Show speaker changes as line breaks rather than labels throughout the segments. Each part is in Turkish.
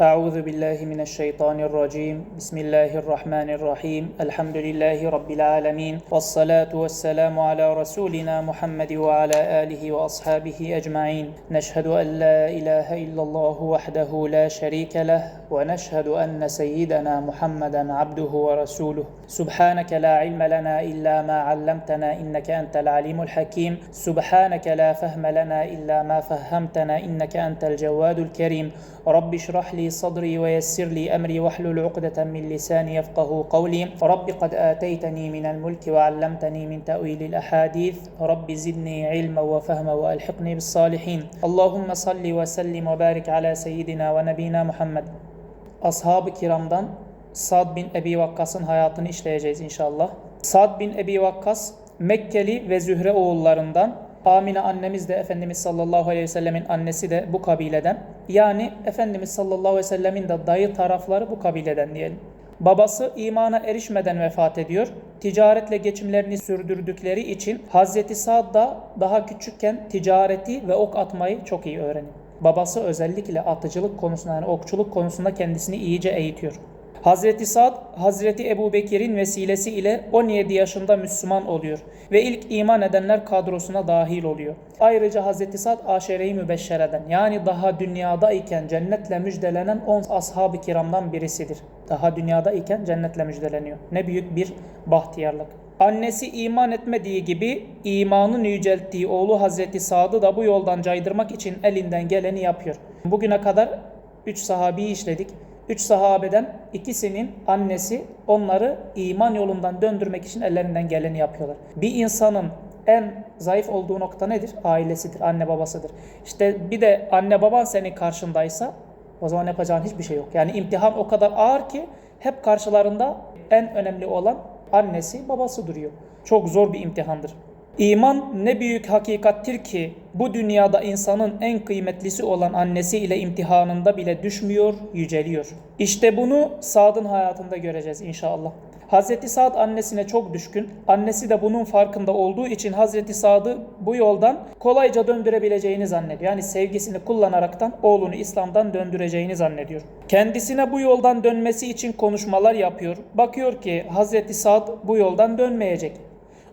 أعوذ بالله من الشيطان الرجيم. بسم الله الرحمن الرحيم. الحمد لله رب العالمين. والصلاة والسلام على رسولنا محمد وعلى آله وأصحابه أجمعين. نشهد أن لا إله إلا الله وحده لا شريك له ونشهد أن سيدنا محمدا عبده ورسوله. سبحانك لا علم لنا إلا ما علمتنا إنك أنت العليم الحكيم. سبحانك لا فهم لنا إلا ما فهمتنا إنك أنت الجواد الكريم. رب اشرح لي صدري ويسر لي أمري واحلل عقدة من لساني يفقه قولي. رب قد آتيتني من الملك وعلمتني من تأويل الأحاديث. رب زدني علما وفهما وألحقني بالصالحين. اللهم صل وسلم وبارك على سيدنا ونبينا محمد. Ashab-ı kiramdan Sad bin Ebi Vakkas'ın hayatını işleyeceğiz inşallah. Sad bin Ebi Vakkas Mekkeli ve Zühre oğullarından Amine annemiz de Efendimiz sallallahu aleyhi ve sellemin annesi de bu kabileden. Yani Efendimiz sallallahu aleyhi ve sellemin de dayı tarafları bu kabileden diyelim. Babası imana erişmeden vefat ediyor. Ticaretle geçimlerini sürdürdükleri için Hazreti Sa'd da daha küçükken ticareti ve ok atmayı çok iyi öğreniyor. Babası özellikle atıcılık konusunda yani okçuluk konusunda kendisini iyice eğitiyor. Hazreti Sad, Hazreti Ebu Bekir'in vesilesi ile 17 yaşında Müslüman oluyor ve ilk iman edenler kadrosuna dahil oluyor. Ayrıca Hazreti Sad aşere-i mübeşşereden yani daha dünyada iken cennetle müjdelenen 10 ashab-ı kiramdan birisidir. Daha dünyada iken cennetle müjdeleniyor. Ne büyük bir bahtiyarlık. Annesi iman etmediği gibi imanın yücelttiği oğlu Hazreti Sad'ı da bu yoldan caydırmak için elinden geleni yapıyor. Bugüne kadar 3 sahabeyi işledik. Üç sahabeden ikisinin annesi onları iman yolundan döndürmek için ellerinden geleni yapıyorlar. Bir insanın en zayıf olduğu nokta nedir? Ailesidir, anne babasıdır. İşte bir de anne baban senin karşındaysa o zaman yapacağın hiçbir şey yok. Yani imtihan o kadar ağır ki hep karşılarında en önemli olan annesi, babası duruyor. Çok zor bir imtihandır. İman ne büyük hakikattir ki bu dünyada insanın en kıymetlisi olan annesi ile imtihanında bile düşmüyor, yüceliyor. İşte bunu Sad'ın hayatında göreceğiz inşallah. Hazreti Sa'd annesine çok düşkün. Annesi de bunun farkında olduğu için Hazreti Sa'd'ı bu yoldan kolayca döndürebileceğini zannediyor. Yani sevgisini kullanaraktan oğlunu İslam'dan döndüreceğini zannediyor. Kendisine bu yoldan dönmesi için konuşmalar yapıyor. Bakıyor ki Hazreti Sa'd bu yoldan dönmeyecek.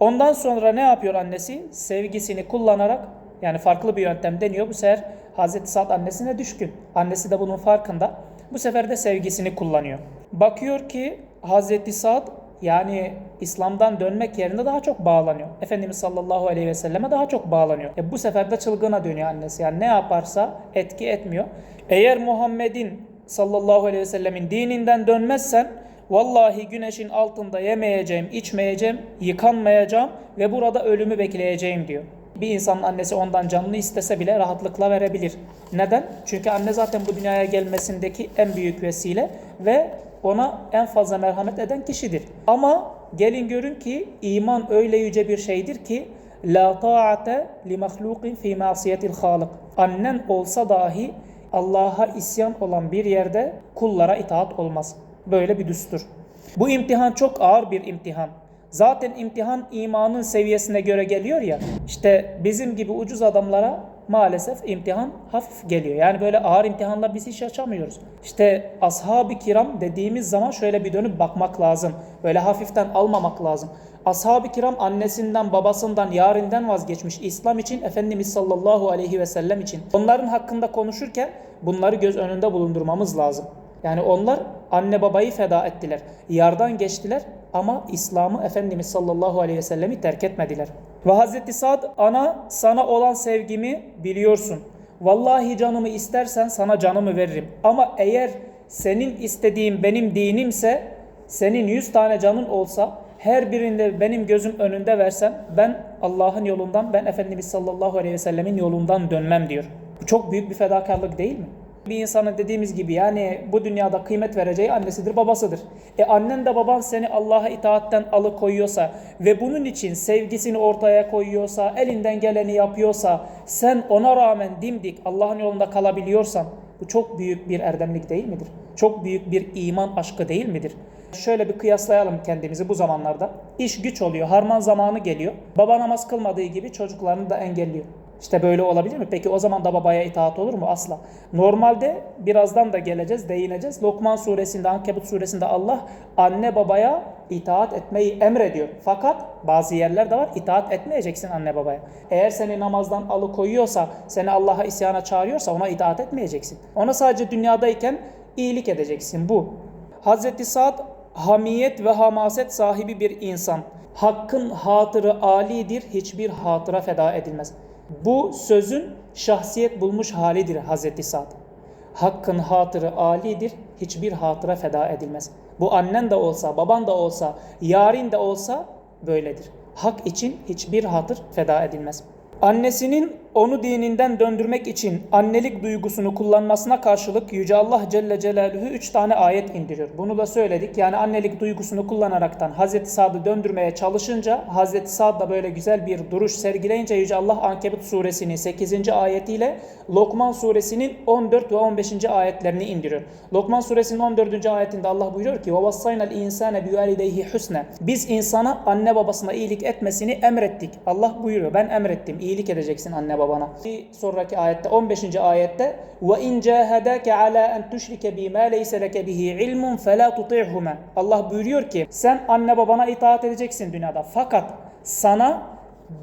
Ondan sonra ne yapıyor annesi? Sevgisini kullanarak yani farklı bir yöntem deniyor. Bu sefer Hazreti Sa'd annesine düşkün. Annesi de bunun farkında. Bu sefer de sevgisini kullanıyor. Bakıyor ki Hazreti Sa'd yani İslam'dan dönmek yerine daha çok bağlanıyor. Efendimiz sallallahu aleyhi ve selleme daha çok bağlanıyor. E bu sefer de çılgına dönüyor annesi. Yani ne yaparsa etki etmiyor. Eğer Muhammed'in sallallahu aleyhi ve sellemin dininden dönmezsen Vallahi güneşin altında yemeyeceğim, içmeyeceğim, yıkanmayacağım ve burada ölümü bekleyeceğim diyor. Bir insanın annesi ondan canını istese bile rahatlıkla verebilir. Neden? Çünkü anne zaten bu dünyaya gelmesindeki en büyük vesile ve ona en fazla merhamet eden kişidir. Ama gelin görün ki iman öyle yüce bir şeydir ki la ta'ate li mahlukin fi masiyetil halik. Annen olsa dahi Allah'a isyan olan bir yerde kullara itaat olmaz. Böyle bir düstur. Bu imtihan çok ağır bir imtihan. Zaten imtihan imanın seviyesine göre geliyor ya. İşte bizim gibi ucuz adamlara maalesef imtihan hafif geliyor. Yani böyle ağır imtihanlar biz hiç yaşamıyoruz. İşte ashab-ı kiram dediğimiz zaman şöyle bir dönüp bakmak lazım. Böyle hafiften almamak lazım. Ashab-ı kiram annesinden, babasından, yarinden vazgeçmiş. İslam için, Efendimiz sallallahu aleyhi ve sellem için. Onların hakkında konuşurken bunları göz önünde bulundurmamız lazım. Yani onlar anne babayı feda ettiler. Yardan geçtiler ama İslam'ı Efendimiz sallallahu aleyhi ve sellemi terk etmediler. Ve Hazreti Sad ana sana olan sevgimi biliyorsun. Vallahi canımı istersen sana canımı veririm. Ama eğer senin istediğin benim dinimse senin yüz tane canın olsa her birinde benim gözüm önünde versen ben Allah'ın yolundan ben Efendimiz sallallahu aleyhi ve sellemin yolundan dönmem diyor. Bu çok büyük bir fedakarlık değil mi? Bir insanın dediğimiz gibi yani bu dünyada kıymet vereceği annesidir, babasıdır. E annen de baban seni Allah'a itaatten alıkoyuyorsa ve bunun için sevgisini ortaya koyuyorsa, elinden geleni yapıyorsa, sen ona rağmen dimdik Allah'ın yolunda kalabiliyorsan bu çok büyük bir erdemlik değil midir? Çok büyük bir iman aşkı değil midir? Şöyle bir kıyaslayalım kendimizi bu zamanlarda. İş güç oluyor, harman zamanı geliyor. Baba namaz kılmadığı gibi çocuklarını da engelliyor. İşte böyle olabilir mi? Peki o zaman da babaya itaat olur mu? Asla. Normalde birazdan da geleceğiz, değineceğiz. Lokman suresinde, Ankebut suresinde Allah anne babaya itaat etmeyi emrediyor. Fakat bazı yerler de var itaat etmeyeceksin anne babaya. Eğer seni namazdan alıkoyuyorsa, seni Allah'a isyana çağırıyorsa ona itaat etmeyeceksin. Ona sadece dünyadayken iyilik edeceksin bu. Hazreti Sa'd hamiyet ve hamaset sahibi bir insan. Hakkın hatırı alidir, hiçbir hatıra feda edilmez. Bu sözün şahsiyet bulmuş halidir Hazreti Sa'd. Hakkın hatırı alidir, hiçbir hatıra feda edilmez. Bu annen de olsa, baban da olsa, yarın de olsa böyledir. Hak için hiçbir hatır feda edilmez. Annesinin onu dininden döndürmek için annelik duygusunu kullanmasına karşılık Yüce Allah Celle Celaluhu 3 tane ayet indiriyor. Bunu da söyledik. Yani annelik duygusunu kullanaraktan Hazreti Sa'd'ı döndürmeye çalışınca Hazreti Sa'd da böyle güzel bir duruş sergileyince Yüce Allah Ankebut suresinin 8. ayetiyle Lokman suresinin 14 ve 15. ayetlerini indiriyor. Lokman suresinin 14. ayetinde Allah buyuruyor ki وَوَصَّيْنَا الْاِنْسَانَ بِوَالِدَيْهِ حُسْنًا Biz insana anne babasına iyilik etmesini emrettik. Allah buyuruyor ben emrettim iyilik edeceksin anne babana. Bir sonraki ayette 15. ayette ve in cahadaka ala en tuşrike bima leysa leke bihi ilmun fela tuti'huma. Allah buyuruyor ki sen anne babana itaat edeceksin dünyada fakat sana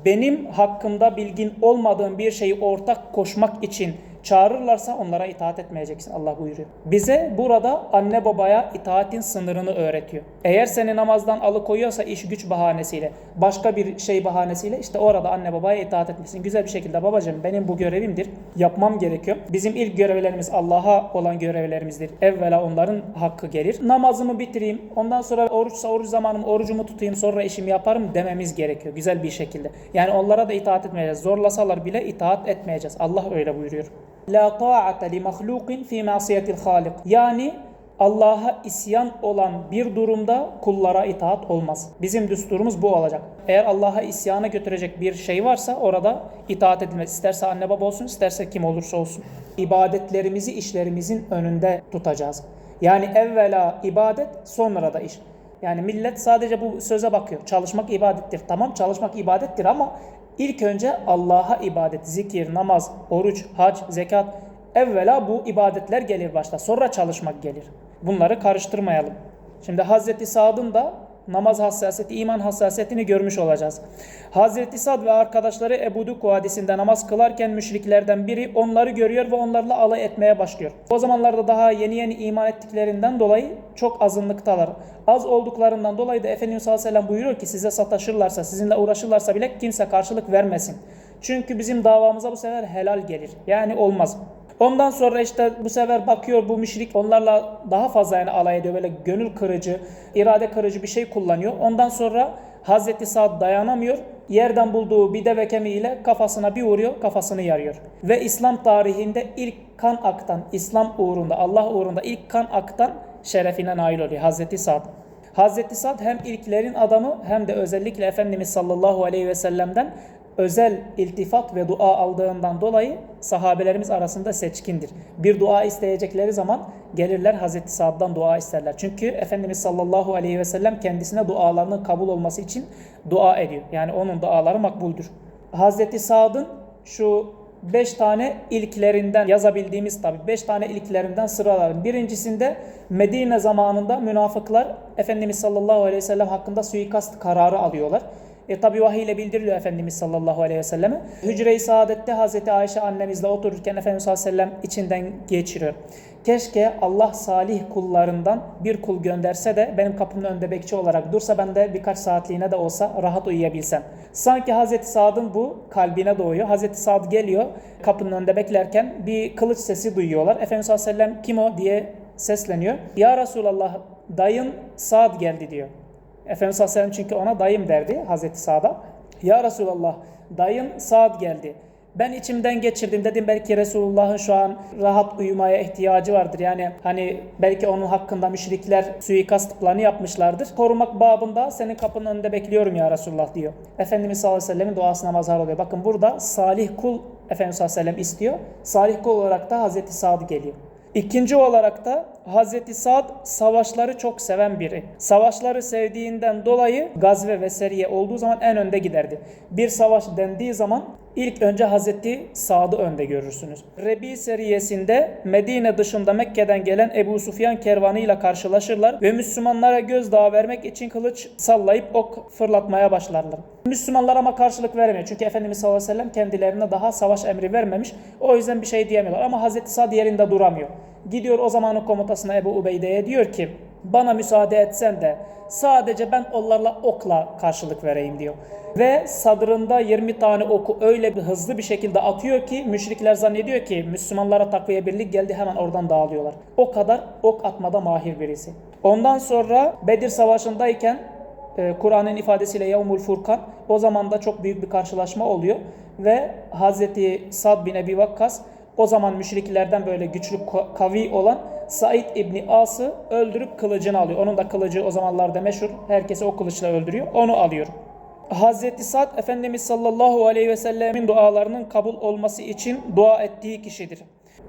benim hakkımda bilgin olmadığın bir şeyi ortak koşmak için çağırırlarsa onlara itaat etmeyeceksin Allah buyuruyor. Bize burada anne babaya itaatin sınırını öğretiyor. Eğer seni namazdan alıkoyuyorsa iş güç bahanesiyle, başka bir şey bahanesiyle işte orada anne babaya itaat etmesin. Güzel bir şekilde babacığım benim bu görevimdir. Yapmam gerekiyor. Bizim ilk görevlerimiz Allah'a olan görevlerimizdir. Evvela onların hakkı gelir. Namazımı bitireyim. Ondan sonra oruçsa oruç zamanım orucumu tutayım sonra işimi yaparım dememiz gerekiyor. Güzel bir şekilde. Yani onlara da itaat etmeyeceğiz. Zorlasalar bile itaat etmeyeceğiz. Allah öyle buyuruyor. La ta'ate li mahlukin fi masiyetil halik. Yani Allah'a isyan olan bir durumda kullara itaat olmaz. Bizim düsturumuz bu olacak. Eğer Allah'a isyana götürecek bir şey varsa orada itaat edilmez. İsterse anne baba olsun, isterse kim olursa olsun. İbadetlerimizi işlerimizin önünde tutacağız. Yani evvela ibadet, sonra da iş. Yani millet sadece bu söze bakıyor. Çalışmak ibadettir. Tamam çalışmak ibadettir ama ilk önce Allah'a ibadet, zikir, namaz, oruç, hac, zekat evvela bu ibadetler gelir başta. Sonra çalışmak gelir. Bunları karıştırmayalım. Şimdi Hazreti Sad'ın da namaz hassasiyeti, iman hassasiyetini görmüş olacağız. Hazreti Sad ve arkadaşları Ebu Duk Vadisi'nde namaz kılarken müşriklerden biri onları görüyor ve onlarla alay etmeye başlıyor. O zamanlarda daha yeni yeni iman ettiklerinden dolayı çok azınlıktalar. Az olduklarından dolayı da Efendimiz sallallahu aleyhi ve sellem buyuruyor ki size sataşırlarsa, sizinle uğraşırlarsa bile kimse karşılık vermesin. Çünkü bizim davamıza bu sefer helal gelir. Yani olmaz. Ondan sonra işte bu sefer bakıyor bu müşrik onlarla daha fazla yani alay ediyor. Böyle gönül kırıcı, irade kırıcı bir şey kullanıyor. Ondan sonra Hazreti Sa'd dayanamıyor. Yerden bulduğu bir deve kemiğiyle kafasına bir vuruyor, kafasını yarıyor. Ve İslam tarihinde ilk kan aktan, İslam uğrunda, Allah uğrunda ilk kan aktan şerefine nail oluyor Hazreti Sa'd. Hazreti Sa'd hem ilklerin adamı hem de özellikle Efendimiz sallallahu aleyhi ve sellem'den özel iltifat ve dua aldığından dolayı sahabelerimiz arasında seçkindir. Bir dua isteyecekleri zaman gelirler Hazreti Sa'd'dan dua isterler. Çünkü Efendimiz sallallahu aleyhi ve sellem kendisine dualarının kabul olması için dua ediyor. Yani onun duaları makbuldür. Hazreti Sa'd'ın şu beş tane ilklerinden yazabildiğimiz tabi beş tane ilklerinden sıralarım. Birincisinde Medine zamanında münafıklar Efendimiz sallallahu aleyhi ve sellem hakkında suikast kararı alıyorlar. E tabi vahiy ile bildiriliyor Efendimiz sallallahu aleyhi ve selleme. Hücre-i Saadet'te Hazreti Ayşe annemizle otururken Efendimiz sallallahu aleyhi ve sellem içinden geçiriyor. Keşke Allah salih kullarından bir kul gönderse de benim kapımın önünde bekçi olarak dursa ben de birkaç saatliğine de olsa rahat uyuyabilsem. Sanki Hazreti Saad'ın bu kalbine doğuyor. Hazreti Saad geliyor kapının önünde beklerken bir kılıç sesi duyuyorlar. Efendimiz sallallahu aleyhi ve sellem kim o diye sesleniyor. Ya Resulallah dayın Saad geldi diyor. Efendimiz sallallahu aleyhi ve sellem çünkü ona dayım derdi Hazreti Sa'da. Ya Resulallah dayın Sa'd geldi. Ben içimden geçirdim dedim belki Resulullah'ın şu an rahat uyumaya ihtiyacı vardır. Yani hani belki onun hakkında müşrikler suikast planı yapmışlardır. Korumak babında senin kapının önünde bekliyorum ya Resulullah diyor. Efendimiz sallallahu aleyhi ve sellemin duasına mazhar oluyor. Bakın burada salih kul Efendimiz sallallahu aleyhi ve sellem istiyor. Salih kul olarak da Hazreti Sa'd geliyor. İkinci olarak da Hazreti Sa'd savaşları çok seven biri. Savaşları sevdiğinden dolayı gazve ve seriye olduğu zaman en önde giderdi. Bir savaş dendiği zaman İlk önce Hazreti Sad'ı önde görürsünüz. Rebi seriyesinde Medine dışında Mekke'den gelen Ebu Sufyan kervanıyla karşılaşırlar ve Müslümanlara gözdağı vermek için kılıç sallayıp ok fırlatmaya başlarlar. Müslümanlar ama karşılık veremiyor. Çünkü Efendimiz sallallahu aleyhi ve sellem kendilerine daha savaş emri vermemiş. O yüzden bir şey diyemiyorlar. Ama Hazreti Sad yerinde duramıyor. Gidiyor o zamanın komutasına Ebu Ubeyde'ye diyor ki bana müsaade etsen de sadece ben onlarla okla karşılık vereyim diyor. Ve sadrında 20 tane oku öyle bir hızlı bir şekilde atıyor ki müşrikler zannediyor ki Müslümanlara takviye birlik geldi hemen oradan dağılıyorlar. O kadar ok atmada mahir birisi. Ondan sonra Bedir Savaşı'ndayken e, Kur'an'ın ifadesiyle Yevmul Furkan o zaman da çok büyük bir karşılaşma oluyor ve Hazreti Sad bin Ebi Vakkas o zaman müşriklerden böyle güçlü ka- kavi olan Said İbni As'ı öldürüp kılıcını alıyor. Onun da kılıcı o zamanlarda meşhur. Herkesi o kılıçla öldürüyor. Onu alıyor. Hazreti Sad Efendimiz sallallahu aleyhi ve sellemin dualarının kabul olması için dua ettiği kişidir.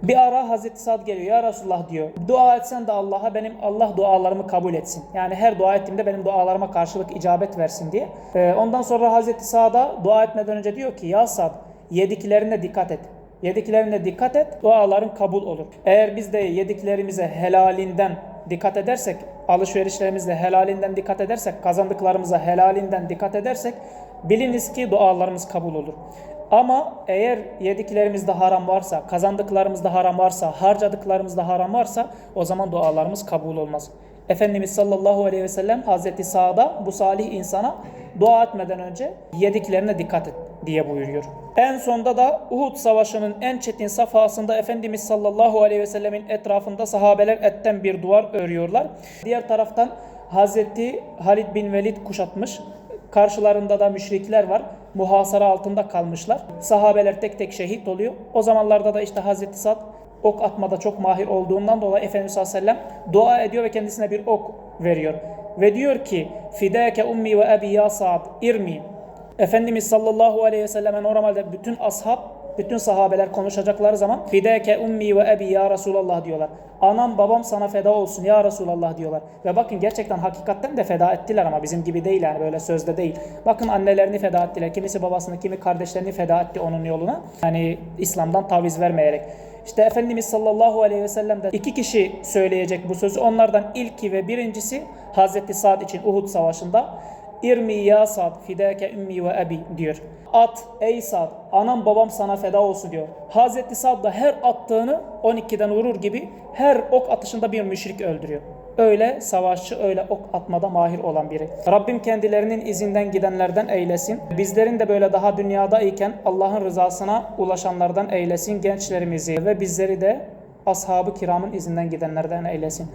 Bir ara Hazreti Sad geliyor ya Resulullah diyor. Dua etsen de Allah'a benim Allah dualarımı kabul etsin. Yani her dua ettiğimde benim dualarıma karşılık icabet versin diye. Ee, ondan sonra Hazreti Sad'a dua etmeden önce diyor ki ya Sad yediklerine dikkat et. Yediklerine dikkat et, duaların kabul olur. Eğer biz de yediklerimize helalinden dikkat edersek, alışverişlerimizde helalinden dikkat edersek, kazandıklarımıza helalinden dikkat edersek biliniz ki dualarımız kabul olur. Ama eğer yediklerimizde haram varsa, kazandıklarımızda haram varsa, harcadıklarımızda haram varsa o zaman dualarımız kabul olmaz. Efendimiz sallallahu aleyhi ve sellem Hazreti Sa'da bu salih insana dua etmeden önce yediklerine dikkat et diye buyuruyor. En sonda da Uhud Savaşı'nın en çetin safhasında Efendimiz sallallahu aleyhi ve sellemin etrafında sahabeler etten bir duvar örüyorlar. Diğer taraftan Hazreti Halid bin Velid kuşatmış. Karşılarında da müşrikler var. Muhasara altında kalmışlar. Sahabeler tek tek şehit oluyor. O zamanlarda da işte Hazreti Sad ok atmada çok mahir olduğundan dolayı Efendimiz sallallahu aleyhi ve sellem dua ediyor ve kendisine bir ok veriyor. Ve diyor ki Fidâke ummi ve abi ya Sa'd irmi. Efendimiz sallallahu aleyhi ve selleme normalde bütün ashab, bütün sahabeler konuşacakları zaman Fidâke ummi ve abi ya Resulallah diyorlar. Anam babam sana feda olsun ya Resulallah diyorlar. Ve bakın gerçekten hakikatten de feda ettiler ama bizim gibi değil yani böyle sözde değil. Bakın annelerini feda ettiler. Kimisi babasını, kimi kardeşlerini feda etti onun yoluna. Yani İslam'dan taviz vermeyerek. İşte Efendimiz sallallahu aleyhi ve sellem de iki kişi söyleyecek bu sözü. Onlardan ilki ve birincisi Hazreti Sa'd için Uhud Savaşı'nda İrmi ya Sad fidâke ümmi ve abi diyor. At ey Sad anam babam sana feda olsun diyor. Hazreti Sad da her attığını 12'den vurur gibi her ok atışında bir müşrik öldürüyor. Öyle savaşçı, öyle ok atmada mahir olan biri. Rabbim kendilerinin izinden gidenlerden eylesin. Bizlerin de böyle daha dünyada iken Allah'ın rızasına ulaşanlardan eylesin gençlerimizi ve bizleri de ashab-ı kiramın izinden gidenlerden eylesin.